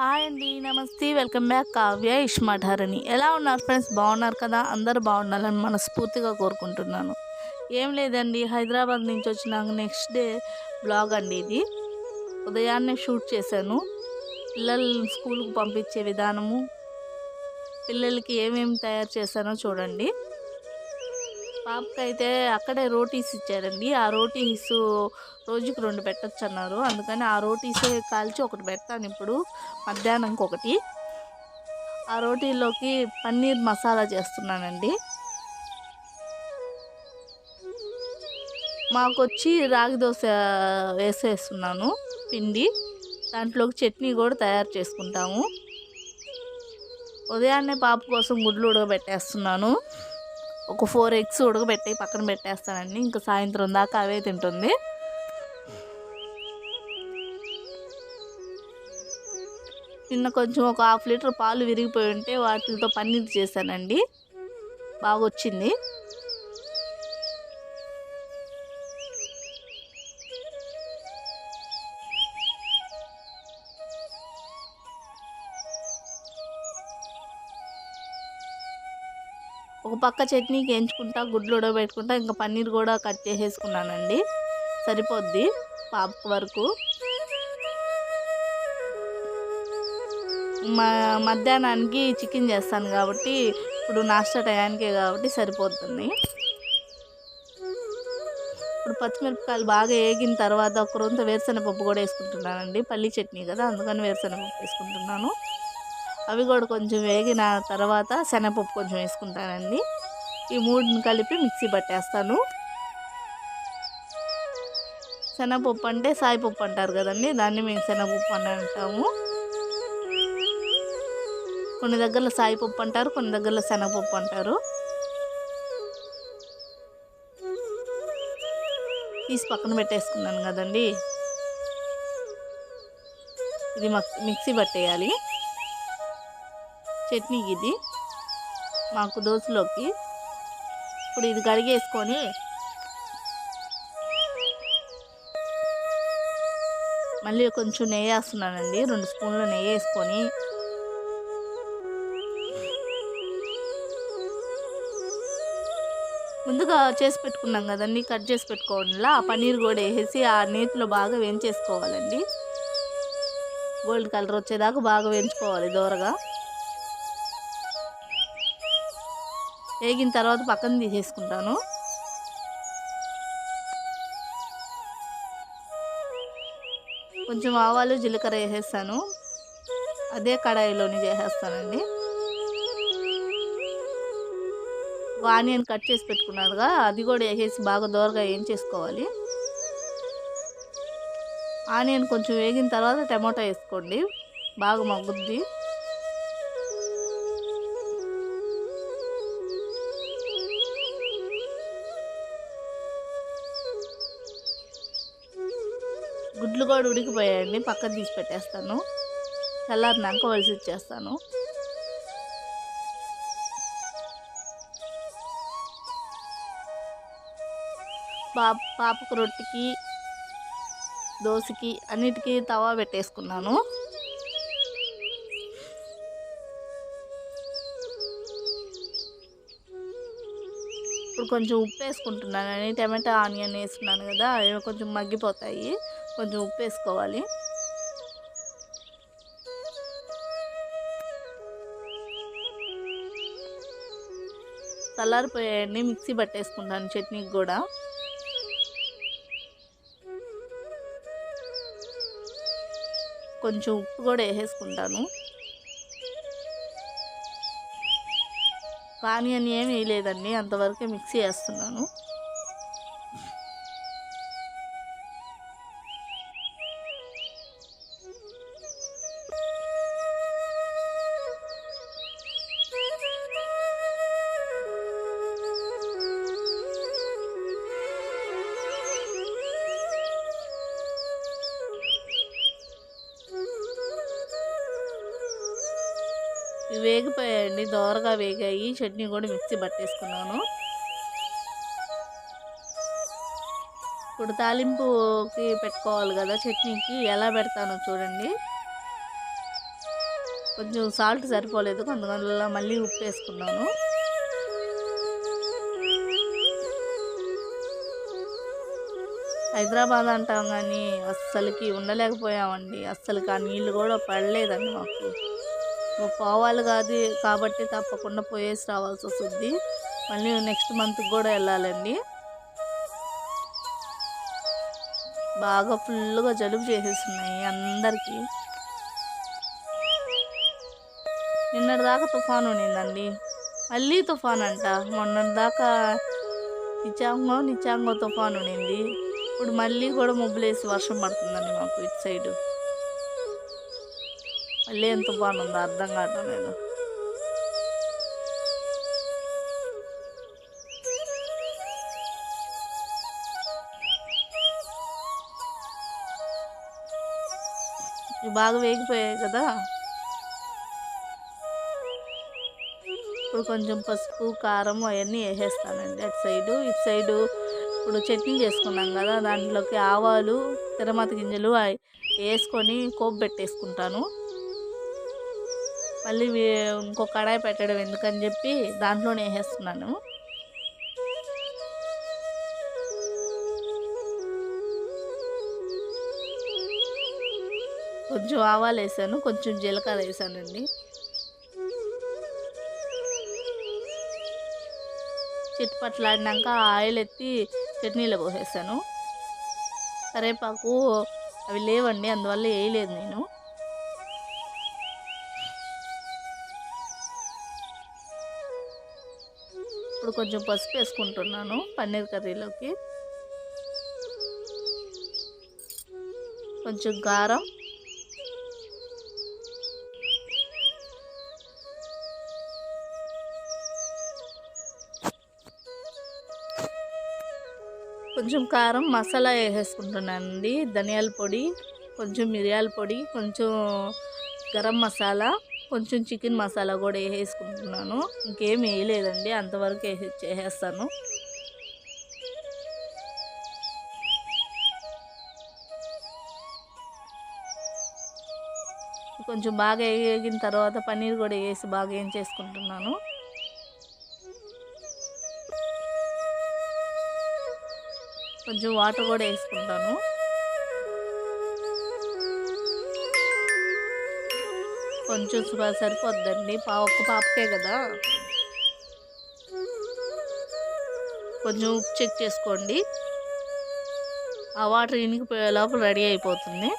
Hi అండి నమస్తే. Welcome back Kavya ఇష్మాఠారని ఎలా ఉన్నారు ఫ్రెండ్స్? బాగున్నారు కదా? అందరూ బాగుండాలని మనస్ఫూర్తిగా కోరుకుంటున్నాను. ఏం లేదండి హైదరాబాద్ నుంచి వచ్చినాక నెక్స్ట్ డే బ్లాగ్ అండి ఇది. ఉదయాన్నే షూట్ చేశాను. పిల్లల్ని స్కూల్కి పంపించే విధానము పిల్లలకి ఏమేమి తయారు చేశానో చూడండి. పాపకైతే అక్కడే రోటీస్ ఇచ్చారండి. ఆ రోటీస్ రోజుకి రెండు పెట్టచ్చు అన్నారు అందుకని ఆ రోటీసే కాల్చి ఒకటి పెడతాను ఇప్పుడు మధ్యాహ్నంకి ఒకటి ఆ రోటీలోకి పన్నీర్ మసాలా చేస్తున్నానండి. మాకు వచ్చి రాగి దోశ వేసేస్తున్నాను పిండి. దాంట్లోకి చట్నీ కూడా తయారు చేసుకుంటాము. ఉదయాన్నే పాప కోసం గుడ్లు ఉడకబెట్టేస్తున్నాను. ఒక ఫోర్ ఎగ్స్ ఉడకబెట్టి పక్కన పెట్టేస్తానండి. ఇంకా సాయంత్రం దాకా అవే తింటుంది. నిన్న కొంచెం ఒక హాఫ్ లీటర్ పాలు విరిగిపోయి ఉంటే వాటితో పన్నీర్ చేశానండి. బాగా వచ్చింది ఒక పక్క చట్నీకి ఎంచుకుంటా గుడ్లు ఉడబెట్టుకుంటా ఇంకా పన్నీర్ కూడా కట్ చేసేసుకున్నానండి. సరిపోద్ది పాప వరకు. మా మధ్యాహ్నానికి చికెన్ చేస్తాను కాబట్టి ఇప్పుడు నాస్టా టయానికే కాబట్టి సరిపోతుంది. ఇప్పుడు పచ్చిమిరపకాయలు బాగా వేగిన తర్వాత ఒక రొంత వేరుశనగపప్పు కూడా వేసుకుంటున్నానండి. పల్లీ చట్నీ కదా అందుకని వేరుశనగపప్పు వేసుకుంటున్నాను. అవి కూడా కొంచెం వేగిన తర్వాత శనగపప్పు కొంచెం వేసుకుంటానండి. ఈ మూడుని కలిపి మిక్సీ పట్టేస్తాను. శనగపప్పు అంటే సాయిపప్పు అంటారు కదండి దాన్ని మేము శనగపప్పు అని అంటాము. కొన్ని దగ్గరలో సాయిపప్పు అంటారు కొన్ని దగ్గరలో శనగపప్పు అంటారు. తీసి పక్కన పెట్టేసుకున్నాను కదండి. ఇది మిక్సీ పట్టేయాలి. చట్నీకి ఇది. మాకు దోశలోకి. ఇప్పుడు ఇది కడిగేసుకొని మళ్ళీ కొంచెం నెయ్యి వేస్తున్నానండి. రెండు స్పూన్లు నెయ్యి వేసుకొని. ముందుగా చేసి పెట్టుకున్నాం కదండి. కట్ చేసి పెట్టుకోవడంలా ఆ పన్నీర్ కూడా వేసేసి ఆ నేతిలో బాగా వేయించేసుకోవాలండి. గోల్డ్ కలర్ వచ్చేదాకా బాగా వేయించుకోవాలి దూరగా. వేగిన తర్వాత పక్కన తీసేసుకుంటాను. కొంచెం ఆవాలు జీలకర్ర వేసేస్తాను. అదే కడాయిలోని చేసేస్తానండి. ఆనియన్ కట్ చేసి పెట్టుకున్నారుగా అది కూడా వేసేసి బాగా దోరగా ఏం చేసుకోవాలి ఆనియన్ కొంచెం వేగిన తర్వాత టమాటో వేసుకోండి బాగా మగ్గుద్ది. గుడ్లు కూడా ఉడికిపోయాయండి పక్కన తీసి పెట్టేస్తాను. చల్లారినాక వలసి ఇచ్చేస్తాను. పాప పాపకు రొట్టెకి దోశకి అన్నిటికీ తవా పెట్టేసుకున్నాను. ఇప్పుడు కొంచెం ఉప్పు వేసుకుంటున్నాను అని టమాటా ఆనియన్ వేసుకున్నాను కదా అవి కొంచెం మగ్గిపోతాయి. కొంచెం ఉప్పు వేసుకోవాలి చల్లారిపోయాయండి మిక్సీ పట్టేసుకుంటాను చట్నీకి కూడా. కొంచెం ఉప్పు కూడా వేసేసుకుంటాను. ఆనియన్ ఏమి వేయలేదండి అంతవరకే మిక్సీ వేస్తున్నాను. ఇవి వేగిపోయాయండి దోరగా వేగాయి. చట్నీ కూడా మిక్సీ పట్టేసుకున్నాను. ఇప్పుడు తాలింపుకి పెట్టుకోవాలి కదా చట్నీకి ఎలా పెడతానో చూడండి. కొంచెం సాల్ట్ సరిపోలేదు అందువల్ల మళ్ళీ ఉప్పు వేసుకున్నాను. హైదరాబాద్ అంటాం కానీ అస్సలకి ఉండలేకపోయామండి. అస్సలకి ఆ నీళ్ళు కూడా పడలేదండి మాకు. పోవాలి కాదు కాబట్టి తప్పకుండా పోయేసి రావాల్సి వస్తుంది. మళ్ళీ నెక్స్ట్ మంత్కి కూడా వెళ్ళాలండి. బాగా ఫుల్గా జలుబు చేసేస్తున్నాయి అందరికీ. నిన్నటి దాకా తుఫాన్ ఉండిందండి మళ్ళీ తుఫాన్ అంట. మొన్నటి దాకా నిచాంగో నిచాంగో తుఫాన్ ఉండింది ఇప్పుడు మళ్ళీ కూడా ముబ్బులేసి వర్షం పడుతుందండి మాకు ఇటు సైడు. మళ్ళీ ఎంత బాగుందో అర్థం కావటం లేదు ఇవి బాగా వేగిపోయాయి కదా. ఇప్పుడు కొంచెం పసుపు కారం అవన్నీ వేసేస్తానండి అటు సైడు. ఇటు సైడు ఇప్పుడు చట్నీ చేసుకున్నాం కదా దాంట్లోకి ఆవాలు తిరమత గింజలు అవి వేసుకొని కోపు పెట్టేసుకుంటాను. మళ్ళీ ఇంకో కడాయి పెట్టడం ఎందుకని చెప్పి దాంట్లోనే వేసేస్తున్నాను. కొంచెం ఆవాలు వేసాను కొంచెం జీలకర్ర వేసానండి. చిట్పట్లాడినాక ఆయిల్ ఎత్తి చట్నీలో పోసేసాను. కరేపాకు అవి లేవండి అందువల్ల వేయలేదు నేను. ఇప్పుడు కొంచెం పసుపు వేసుకుంటున్నాను పన్నీర్ కర్రీలోకి. కొంచెం కారం కొంచెం కారం మసాలా వేసేసుకుంటున్నానండి. ధనియాల పొడి కొంచెం మిరియాల పొడి కొంచెం గరం మసాలా. కొంచెం చికెన్ మసాలా కూడా వేసేసుకుంటున్నాను. ఇంకేం వేయలేదండి అంతవరకు వేసి చేసేస్తాను. కొంచెం బాగా వేగిన తర్వాత పన్నీర్ కూడా వేసి బాగా ఏం చేసుకుంటున్నాను. కొంచెం వాటర్ కూడా వేసుకుంటాను. కొంచెం సుగా సరిపోద్దండి. పా ఒక్క పాపకే కదా. కొంచెం ఉప్పు చెక్ చేసుకోండి. ఆ వాటర్ ఇనికిపోయే లోపల రెడీ అయిపోతుంది.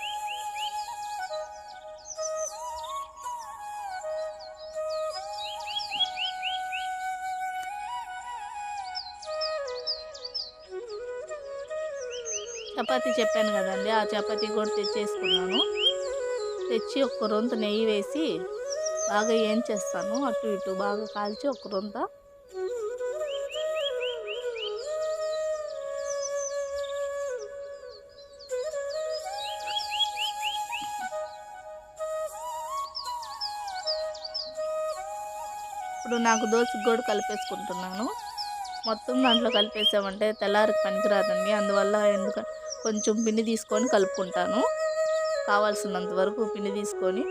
చపాతీ చెప్పాను కదండి. ఆ చపాతీ కూడా తెచ్చేసుకున్నాను. తెచ్చి ఒక్క రొంత నెయ్యి వేసి బాగా ఏం చేస్తాను అటు ఇటు బాగా కాల్చి ఒక్క రొంత ఇప్పుడు నాకు దోశకు కూడా కలిపేసుకుంటున్నాను. మొత్తం దాంట్లో కలిపేసామంటే తెల్లారికి పనికిరాదండి అందువల్ల ఎందుకు కొంచెం పిండి తీసుకొని కలుపుకుంటాను. కావాల్సినంత వరకు పిండి తీసుకొని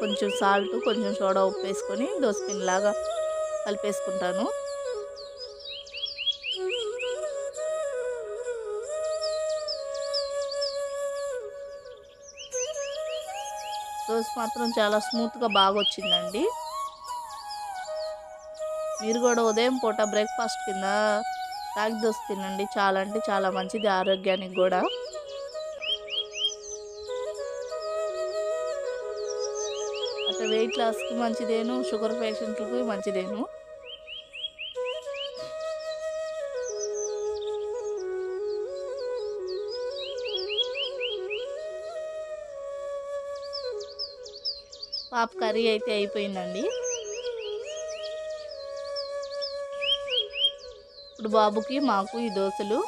కొంచెం సాల్ట్ కొంచెం సోడా ఉప్పు వేసుకొని దోశ పిండిలాగా కలిపేసుకుంటాను. దోశ మాత్రం చాలా స్మూత్గా బాగా వచ్చిందండి మీరు కూడా ఉదయం పూట బ్రేక్ఫాస్ట్ కింద రాగి దోశ తినండి. చాలా అంటే చాలా మంచిది ఆరోగ్యానికి కూడా. అట్లా వెయిట్ లాస్కి మంచిదేను షుగర్ పేషెంట్లకు మంచిదేను. పాప కర్రీ అయితే అయిపోయిందండి. ఇప్పుడు బాబుకి మాకు ఈ దోశలు.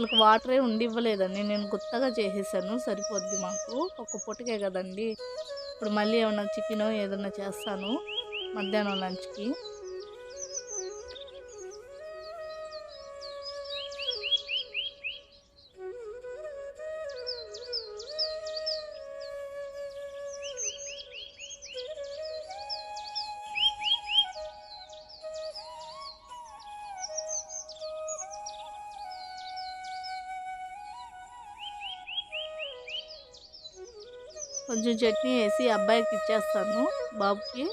అసలు వాటరే ఉండివ్వలేదండి. నేను గుత్తగా చేసేసాను సరిపోద్ది మాకు. ఒక పూటకే కదండి. ఇప్పుడు మళ్ళీ ఏమైనా చికెన్ ఏదైనా చేస్తాను మధ్యాహ్నం లంచ్కి. కొంచెం చట్నీ వేసి అబ్బాయికి ఇచ్చేస్తాను బాబుకి.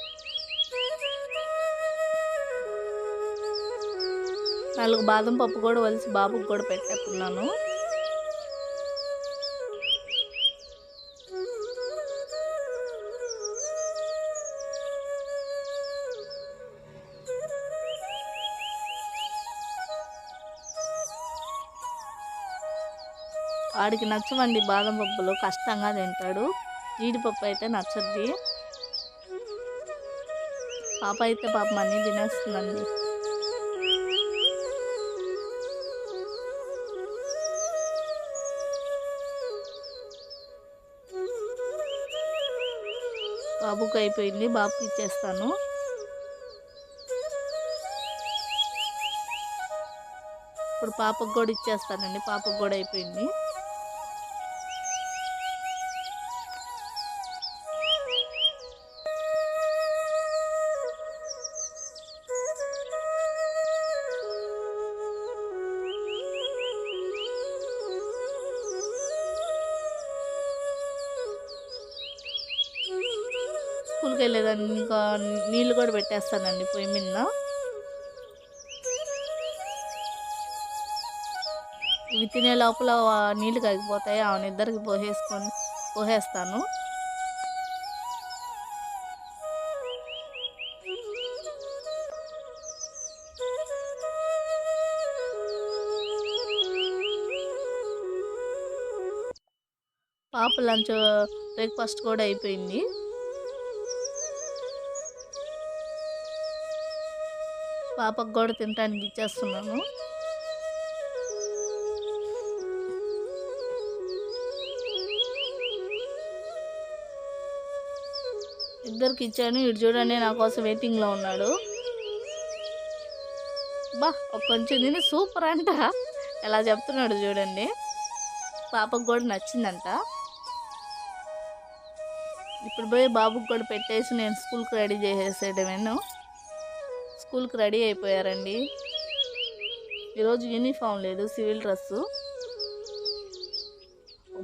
నాలుగు బాదం పప్పు కూడా వలిసి బాబుకి కూడా పెట్టేస్తున్నాను. వాడికి నచ్చవండి బాదం పప్పులు కష్టంగా తింటాడు. జీడిపప్పు అయితే నచ్చద్ది. పాప అయితే పాపం అన్నీ తినేస్తుందండి. బాబుకి అయిపోయింది బాబుకి ఇచ్చేస్తాను. ఇప్పుడు పాపకు కూడా ఇచ్చేస్తానండి పాపకు కూడా అయిపోయింది. స్కూల్కి వెళ్ళేదాన్ని. ఇంకా నీళ్ళు కూడా పెట్టేస్తానండి పొయ్యి మీద. ఇవి తినే లోపల నీళ్ళు కరిగిపోతాయి. ఆమె ఇద్దరికి పోసేసుకొని పోసేస్తాను. పాప లంచ్ బ్రేక్ఫాస్ట్ కూడా అయిపోయింది. పాపకు కూడా తినడానికి ఇచ్చేస్తున్నాను. ఇద్దరికి ఇచ్చాను. ఇటు చూడండి నా కోసం వెయిటింగ్లో ఉన్నాడు. బా కొంచెం తిని సూపర్ అంట. ఎలా చెప్తున్నాడు చూడండి. పాపకు కూడా నచ్చిందంట. ఇప్పుడు పోయి బాబుకి కూడా పెట్టేసి నేను స్కూల్కి రెడీ చేసేసేయడమేను స్కూల్కి రెడీ అయిపోయారండి. ఈరోజు యూనిఫామ్ లేదు సివిల్ డ్రెస్సు.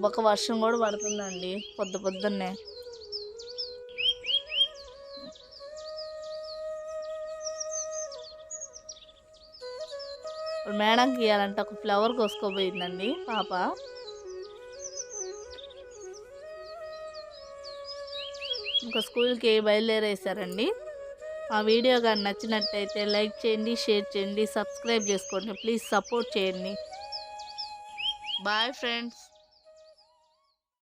ఒక వర్షం కూడా పడుతుందండి పొద్దు పొద్దున్నే. మేడంకి ఇవ్వాలంటే ఒక ఫ్లవర్ కోసుకోపోయిందండి పాప. ఇంకా స్కూల్కి బయలుదేరేసారండి మా వీడియో కానీ నచ్చినట్టయితే లైక్ చేయండి షేర్ చేయండి సబ్స్క్రైబ్ చేసుకోండి. ప్లీజ్ సపోర్ట్ చేయండి. Bye friends.